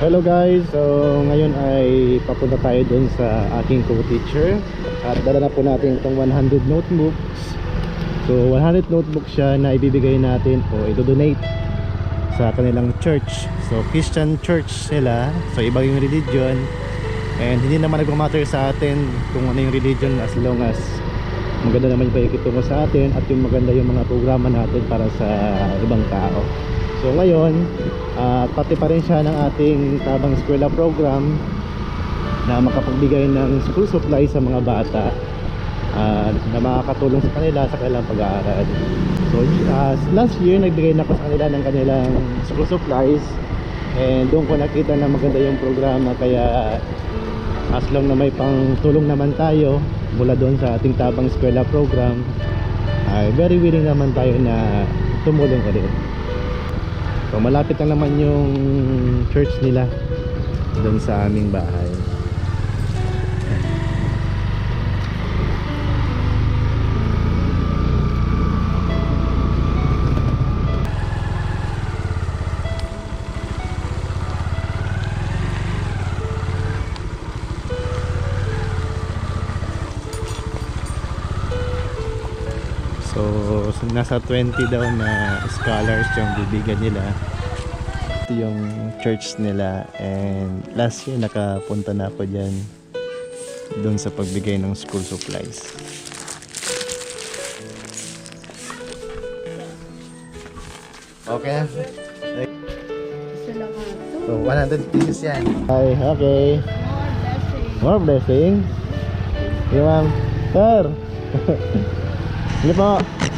Hello guys, so ngayon ay papunta tayo dun sa aking co-teacher. At dala na po natin itong 100 notebooks. So 100 notebooks siya na ibibigay natin o ito-donate sa kanilang church. So Christian church sila. So iba yung religion. And hindi naman nagmamatter sa atin kung ano yung religion as long as maganda naman yung pakikitungo sa atin at yung maganda yung mga programa natin para sa ibang tao so ngayon ah, pati pa rin siya ng ating tabang eskwela program na makapagbigay ng school supply sa mga bata ah, na makakatulong sa kanila sa kanilang pag-aaral. So ah, last year nagbigay na ako sa kanila ng kanilang school supplies. And doon ko nakita na maganda yung programa kaya as long na may pang tulong naman tayo mula doon sa ating tabang eskwela program ay very willing naman tayo na tumulong ulit so malapit lang naman yung church nila doon sa aming bahay So, nasa 20 daw na scholars yung bibigyan nila. Ito yung church nila and last year nakapunta na ako dyan doon sa pagbigay ng school supplies. Okay. So, 100 pieces yan. Ay, okay. More blessings. Okay, ma'am. Sir. 你不。